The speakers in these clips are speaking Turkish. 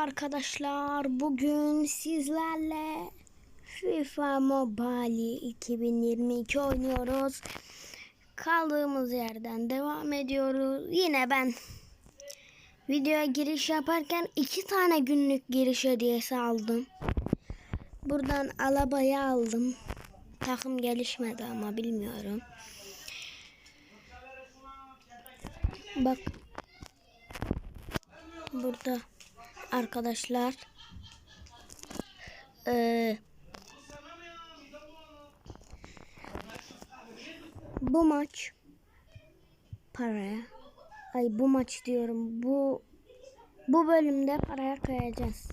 arkadaşlar. Bugün sizlerle FIFA Mobile 2022 oynuyoruz. Kaldığımız yerden devam ediyoruz. Yine ben videoya giriş yaparken iki tane günlük giriş hediyesi aldım. Buradan Alaba'yı aldım. Takım gelişmedi ama bilmiyorum. Bak burada arkadaşlar eee, bu maç paraya ay bu maç diyorum bu bu bölümde paraya koyacağız.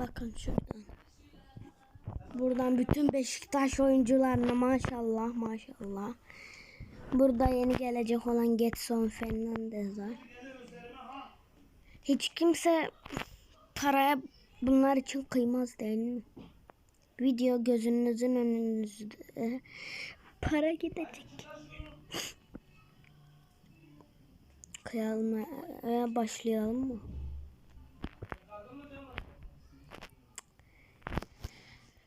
Bakın şuradan. Buradan bütün Beşiktaş oyuncularına maşallah maşallah. Burada yeni gelecek olan Getson Fernandez var. Hiç kimse paraya bunlar için kıymaz değil mi? Video gözünüzün önünüzde. Para gidecek. Kıyalmaya başlayalım mı?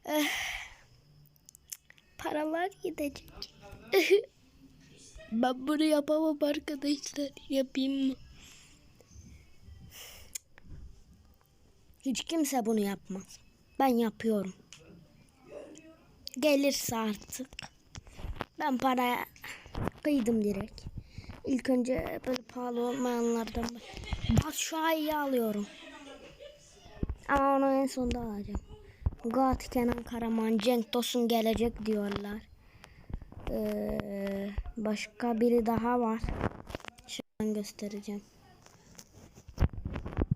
Eh, paralar gidecek. Ben bunu yapamam arkadaşlar. Yapayım mı? Hiç kimse bunu yapmaz. Ben yapıyorum. Gelirse artık. Ben paraya kıydım direkt. İlk önce böyle pahalı olmayanlardan ayı alıyorum. Ama onu en sonda alacağım. Gat Kenan Karaman, Cenk Tosun gelecek diyorlar. Ee, başka biri daha var. Şu an göstereceğim.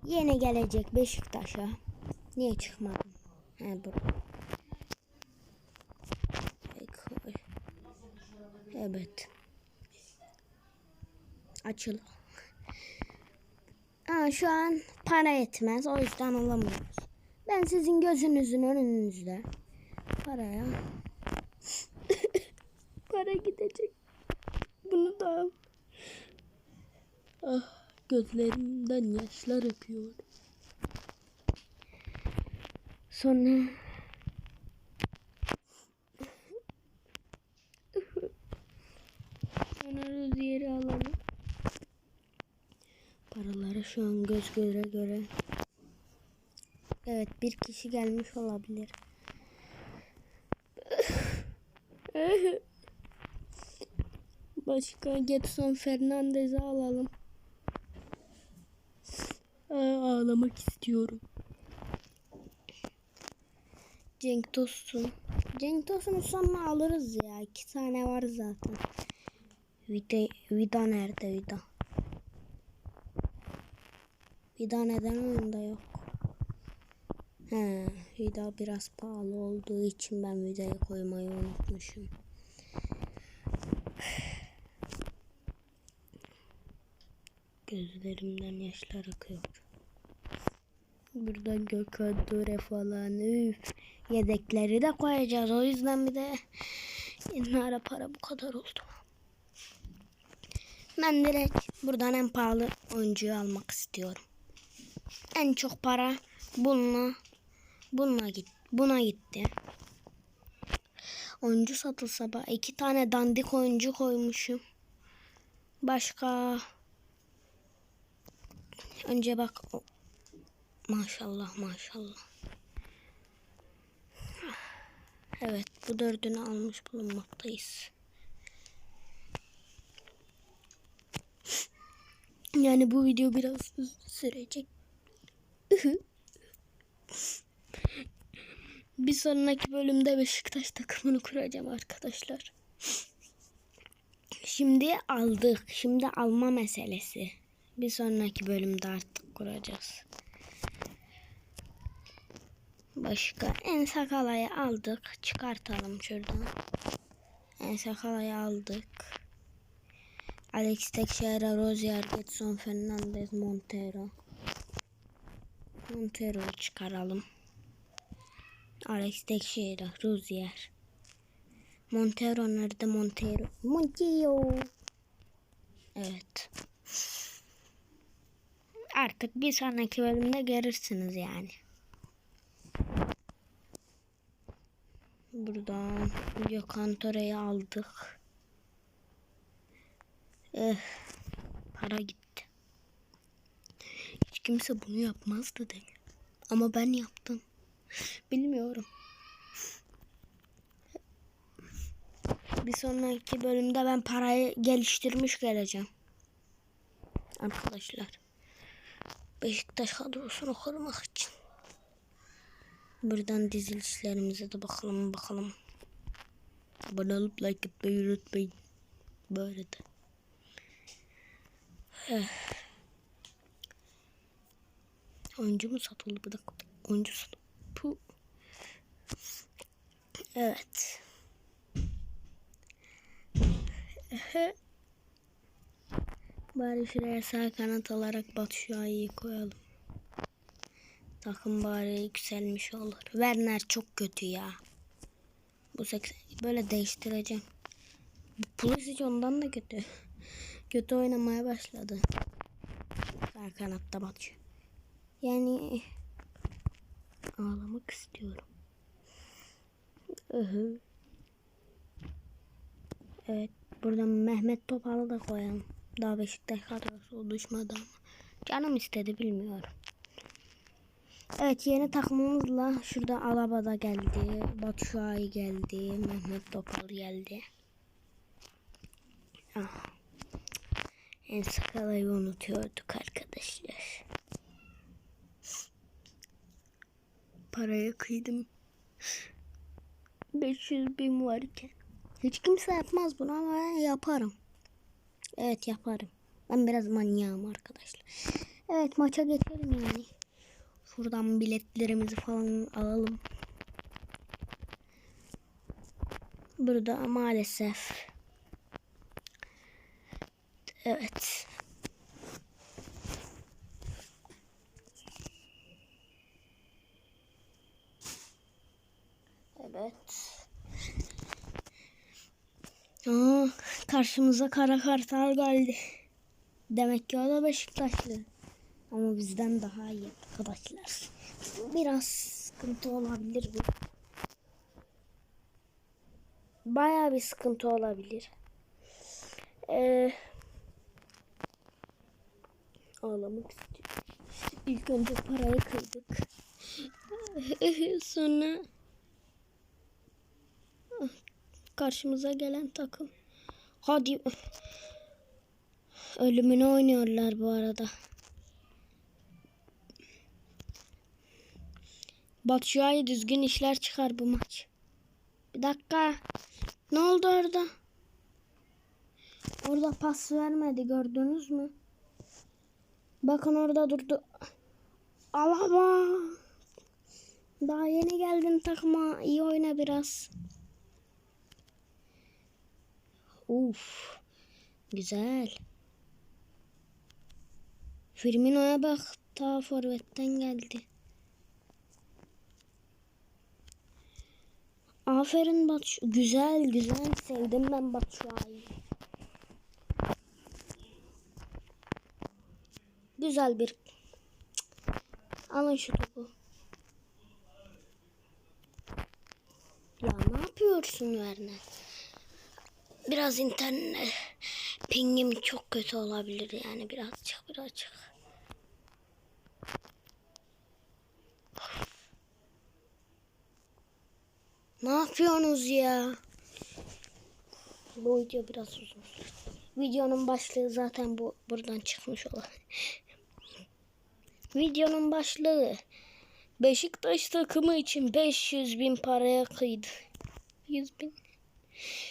Yeni gelecek Beşiktaş'a. Niye çıkmadım? He. Evet. Açıl. Aa, şu an para etmez. O yüzden alamıyoruz. Ben sizin gözünüzün önünüzde paraya para gidecek. Bunu da al. Ah gözlerimden yaşlar akıyor. Sonra Sonra Rozier'i alalım. Paraları şu an göz göre göre. Evet bir kişi gelmiş olabilir. Başka Getson Fernandez'i alalım. Aa, ağlamak istiyorum. Cenk Tosun. Cenk Tosun'u sonra alırız ya. İki tane var zaten. Vida, Vida nerede Vida? Vida neden oyunda yok? He, Vida biraz pahalı olduğu için ben Vida'yı koymayı unutmuşum. Gözlerimden yaşlar akıyor. Burada Gökhan falan üf. Yedekleri de koyacağız. O yüzden bir de ne ara para bu kadar oldu. Ben direkt buradan en pahalı oyuncuyu almak istiyorum. En çok para bununla bununla git buna gitti. Oyuncu satılsa bak iki tane dandik oyuncu koymuşum. Başka önce bak maşallah maşallah. Evet bu dördünü almış bulunmaktayız. Yani bu video biraz sürecek. Bir sonraki bölümde Beşiktaş takımını kuracağım arkadaşlar. Şimdi aldık. Şimdi alma meselesi. Bir sonraki bölümde artık kuracağız. Başka en sakalayı aldık. Çıkartalım şuradan. En sakalayı aldık. Alex Teixeira, Rozier, Getson, Fernandez, Montero. Montero'yu çıkaralım. Alex Teixeira, Rozier. Montero nerede Montero? Montero. Evet. Artık bir sonraki bölümde görürsünüz yani. Buradan Gökantora'yı aldık. Eh, para gitti. Hiç kimse bunu yapmazdı mi? Ama ben yaptım. Bilmiyorum. Bir sonraki bölümde ben parayı geliştirmiş geleceğim. Arkadaşlar. Beşiktaş kadrosunu kurmak için. Buradan dizilişlerimize de bakalım bakalım. Abone olup like etmeyi unutmayın. Böyle de. Eh. Oyuncu mu satıldı bir dakika. Oyuncu satıldı. Puh. Evet. Bari şuraya sağ kanat olarak Batu Şua'yı koyalım. Takım bari yükselmiş olur. Werner çok kötü ya. Bu 80 böyle değiştireceğim. Pulisic ondan da kötü. Kötü oynamaya başladı. Sağ kanatta Batu. Yani ağlamak istiyorum. Evet. Buradan Mehmet Topal'ı da koyalım. Daha Beşiktaş kadrosu oluşmadı ama. Canım istedi bilmiyorum. Evet yeni takımımızla şurada Alaba da geldi. Batu Şuay geldi. Mehmet Topal geldi. Ah. En sakalayı unutuyorduk arkadaşlar. Paraya kıydım. 500 bin varken. Hiç kimse yapmaz bunu ama yaparım. Evet yaparım. Ben biraz manyağım arkadaşlar. Evet maça geçelim yani. Şuradan biletlerimizi falan alalım. Burada maalesef. Evet. Evet. Aa, karşımıza kara kartal geldi. Demek ki o da Beşiktaşlı. Ama bizden daha iyi arkadaşlar. Biraz sıkıntı olabilir bu. Bayağı bir sıkıntı olabilir. Ee, ağlamak istiyorum. İlk önce parayı kırdık. Sonra karşımıza gelen takım. Hadi. Ölümünü oynuyorlar bu arada. Batshuayi düzgün işler çıkar bu maç. Bir dakika. Ne oldu orada? Orada pas vermedi gördünüz mü? Bakın orada durdu. Alaba. Daha yeni geldin takıma. İyi oyna biraz. Uf. Güzel. Firmino'ya bak. Ta forvetten geldi. Aferin Batu. Güzel güzel. Sevdim ben Batshuayi'yi. Güzel bir. Alın şu topu. Ya ne yapıyorsun Werner? Biraz internet pingim çok kötü olabilir yani birazcık birazcık. Ne yapıyorsunuz ya? Bu video biraz uzun. Videonun başlığı zaten bu buradan çıkmış olan. Videonun başlığı Beşiktaş takımı için 500 bin paraya kıydı. 100 bin.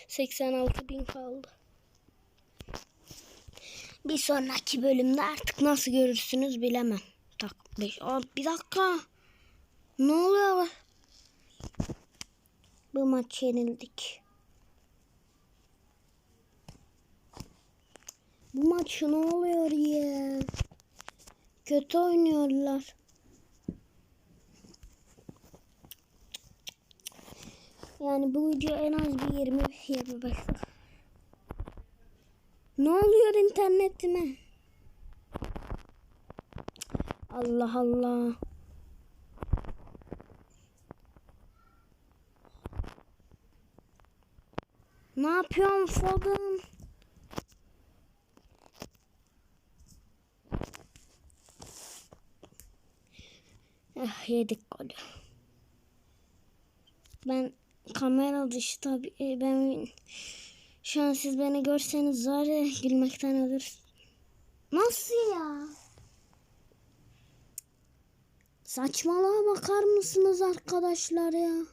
86 bin kaldı. Bir sonraki bölümde artık nasıl görürsünüz bilemem. Tak, beş, Aa, bir dakika. Ne oluyor? Bu maç yenildik. Bu maç ne oluyor ya? Kötü oynuyorlar. Yani bu video en az bir 20 25 dakika. Ne oluyor internetime? Allah Allah. Ne yapıyorsun Foden? Ah yedik golü. Ben kamera dışı tabii e, ben şu an siz beni görseniz var ya gülmekten ölür. Nasıl ya? Saçmalığa bakar mısınız arkadaşlar ya?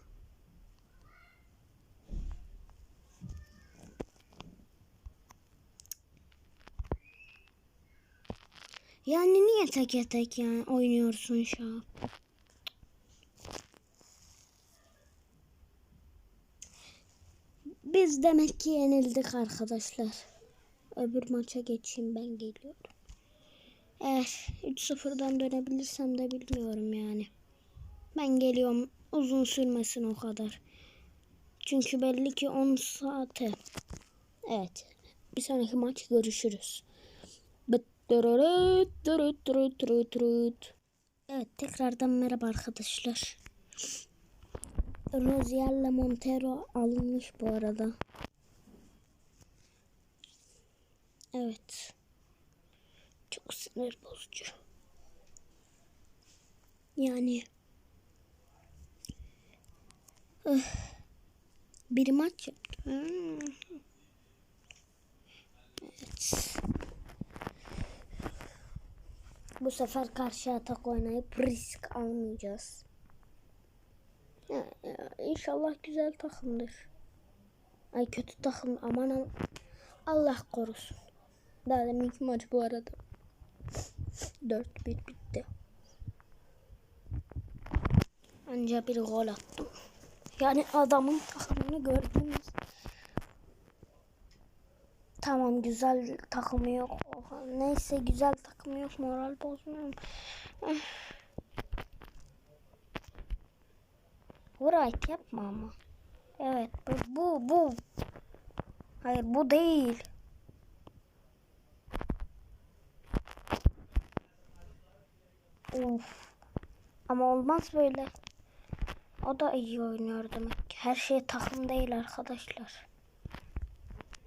Yani niye tek tek yani oynuyorsun şu an? Biz demek ki yenildik arkadaşlar. Öbür maça geçeyim ben geliyorum. Eğer 3-0'dan dönebilirsem de bilmiyorum yani. Ben geliyorum uzun sürmesin o kadar. Çünkü belli ki 10 saate. Evet. Bir sonraki maç görüşürüz. Evet tekrardan merhaba arkadaşlar. Rozier'le Montero alınmış bu arada. Evet. Çok sinir bozucu. Yani Öh. bir maç yaptı. Evet. Bu sefer karşı atak oynayıp risk almayacağız. Ya, ya, inşallah güzel takımdır. Ay kötü takım aman am- Allah korusun. Daha deminki maç bu arada. 4-1 bitti. Anca bir gol attım. Yani adamın takımını gördünüz. Tamam güzel takımı yok. Neyse güzel takımı yok. Moral bozmuyorum. Eh. Right yapma ama. Evet bu bu bu. Hayır bu değil. Of. Ama olmaz böyle. O da iyi oynuyor demek ki. Her şey takım değil arkadaşlar.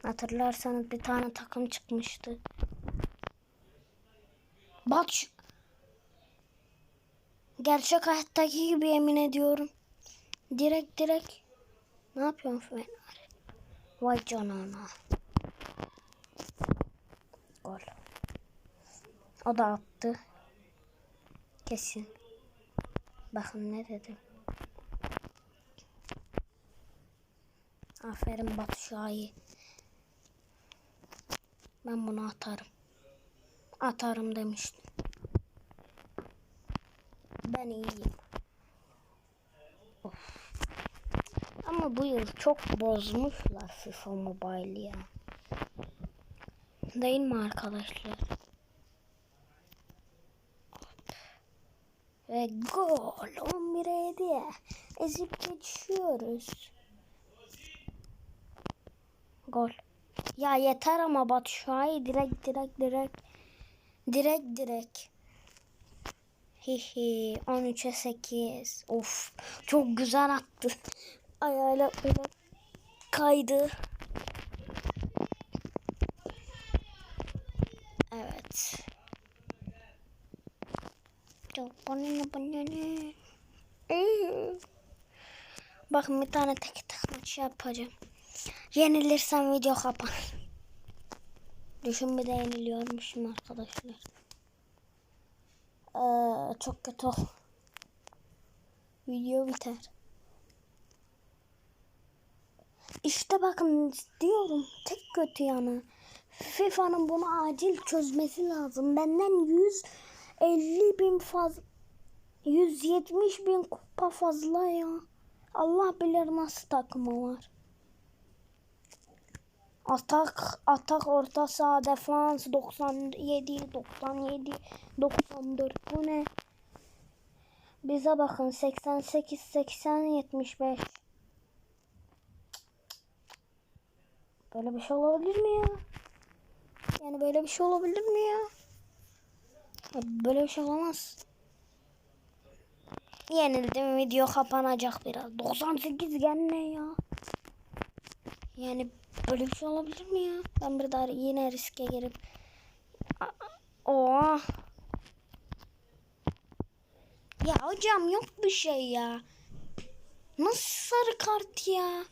Hatırlarsanız bir tane takım çıkmıştı. Bak. Gerçek hayattaki gibi yemin ediyorum. Direkt direkt. Ne yapıyorsun Fener? Vay canına. Gol. O da attı. Kesin. Bakın ne dedim. Aferin Batu Şahin. Ben bunu atarım. Atarım demiştim. Ben iyiyim. Ama bu yıl çok bozmuşlar FIFA Mobile ya. Değil mi arkadaşlar? Ve gol 11'e 7'ye ezip geçiyoruz. Gol. Ya yeter ama Batu Şahin direkt direkt direkt direkt direkt. Hihi 13'e 8. Of çok güzel attı. Ayağıyla böyle kaydı. Evet. Bakın bir tane tek tek maç yapacağım. Yenilirsem video kapan. Düşün bir de yeniliyormuşum arkadaşlar. Ee, çok kötü. Video biter. İşte bakın diyorum tek kötü yanı. FIFA'nın bunu acil çözmesi lazım. Benden 150 bin fazla 170 bin kupa fazla ya. Allah bilir nasıl takımı var. Atak, atak, orta saha, defans 97, 97, 94. Bu ne? Bize bakın 88, 80, 75. Böyle bir şey olabilir mi ya? Yani böyle bir şey olabilir mi ya? Böyle bir şey olamaz. Yenildim video kapanacak biraz. 98 gene ya. Yani böyle bir şey olabilir mi ya? Ben bir daha yine riske girip Oha. Ya hocam yok bir şey ya. Nasıl sarı kart ya?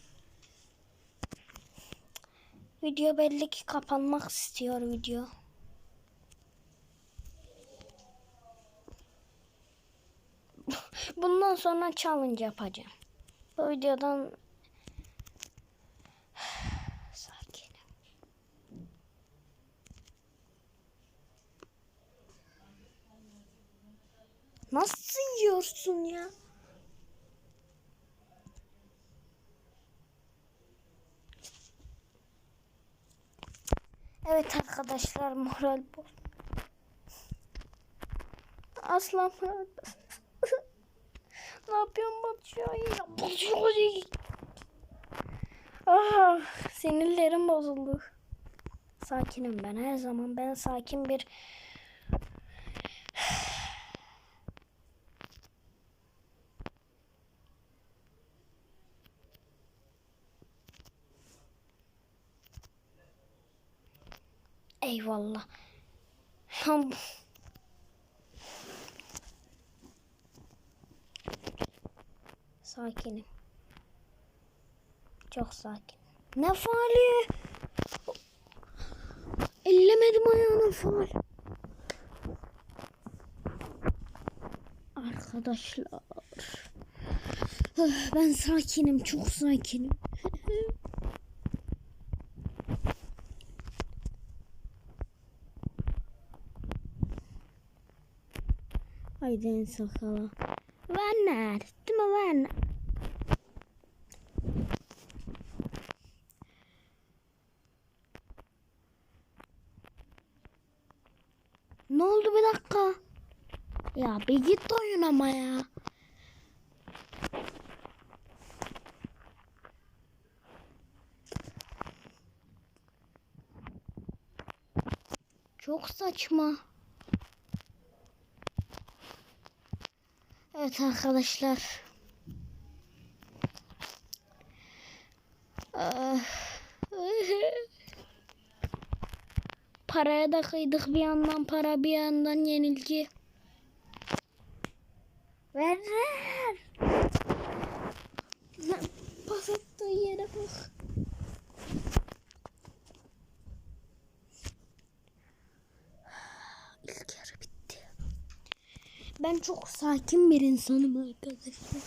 Video belli ki kapanmak istiyor video. Bundan sonra challenge yapacağım. Bu videodan sakin. Nasıl yiyorsun ya? Evet arkadaşlar moral bol. Aslan Ne yapıyorsun Batu ya? Batu Ah, sinirlerim bozuldu. Sakinim ben her zaman. Ben sakin bir Eyvallah. Sakinim. Çok sakin. Ne faali? Ellemedim ayağını faal. Arkadaşlar. Ben sakinim. Çok sakinim. Haydi en sakala. Werner. Değil mi Werner? Ne oldu bir dakika? Ya bir git oyun ama ya. Çok saçma. Evet arkadaşlar. Ah. Paraya da kıydık bir yandan para bir yandan yenilgi. Ver ver. Lan Pas yere bak. İlk yarı bitti. Ben çok sakin bir insanım arkadaşlar.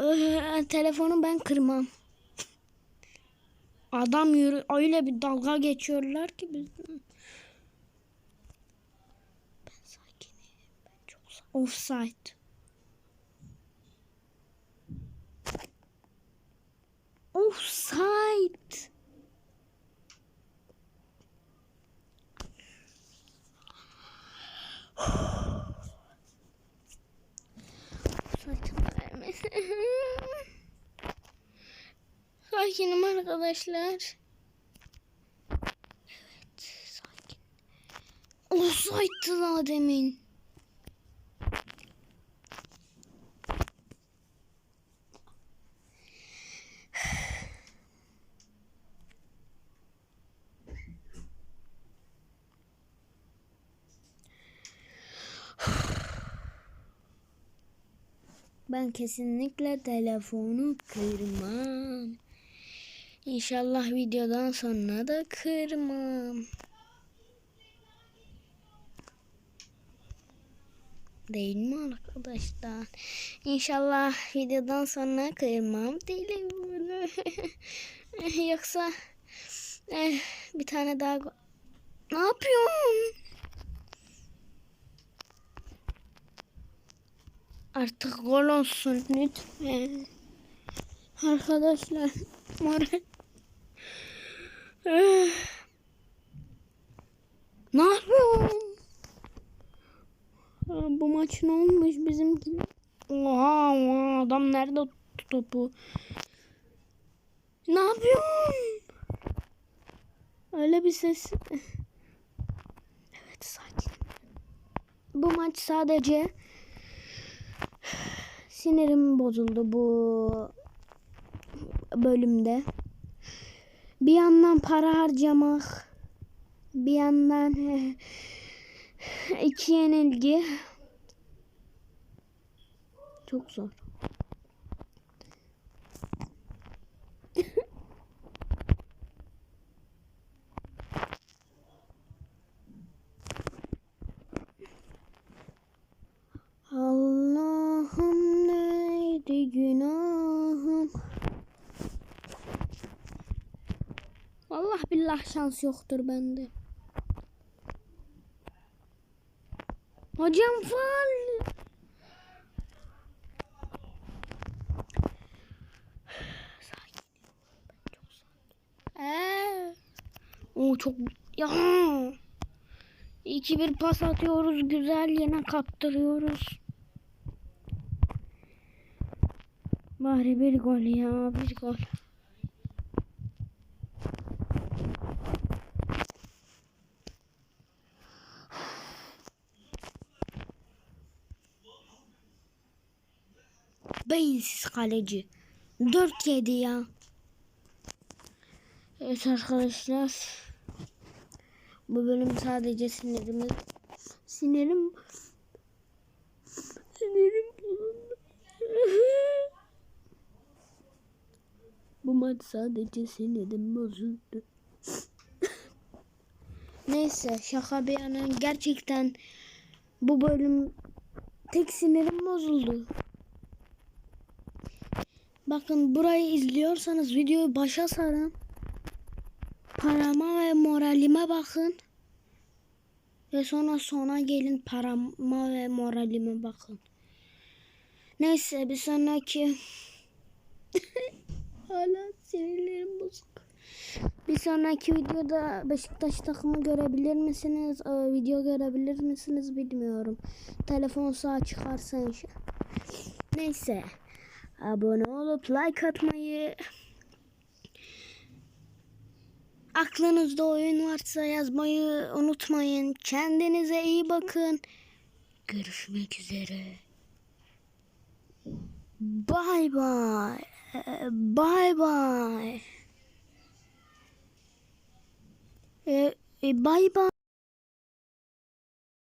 Ee, Telefonu ben kırmam. Adam yürü öyle bir dalga geçiyorlar ki bizden. Ben sakinim. Ben çok. Offside. Offside. Sakinim arkadaşlar. Evet sakin. Offside'dı daha demin. Ben kesinlikle telefonu kırmam. İnşallah videodan sonra da kırmam. Değil mi arkadaşlar? İnşallah videodan sonra kırmam telefonu. Yoksa eh, bir tane daha ne yapıyorsun? Artık gol olsun lütfen. Arkadaşlar moral. Ne yapıyorsun? Bu maç ne olmuş bizimki? Oha, oha adam nerede tuttu topu? Ne yapıyorsun? Öyle bir ses. Evet sakin. bu maç sadece sinirim bozuldu bu bölümde. Bir yandan para harcamak, bir yandan iki yenilgi çok zor. Billah şans yoktur bende. Hocam sakin. Ee, o çok ya. İki bir pas atıyoruz güzel yine kaptırıyoruz. Bari bir gol ya bir gol. Beyinsiz kaleci. 4 yedi ya. Evet arkadaşlar. Bu bölüm sadece sinirimiz. Sinirim. Sinirim. Bu maç sadece sinirim bozuldu. Neyse şaka bir yana gerçekten bu bölüm tek sinirim bozuldu. Bakın burayı izliyorsanız videoyu başa sarın. Parama ve moralime bakın. Ve sonra sona gelin parama ve moralime bakın. Neyse bir sonraki hala sinirlerim bozuk. Bir sonraki videoda Beşiktaş takımı görebilir misiniz? Ee, video görebilir misiniz bilmiyorum. Telefon sağ çıkarsa inşallah. Neyse. Abone olup like atmayı aklınızda oyun varsa yazmayı unutmayın. Kendinize iyi bakın. Görüşmek üzere. Bye bye. Bye bye. Ee, e, bye bye.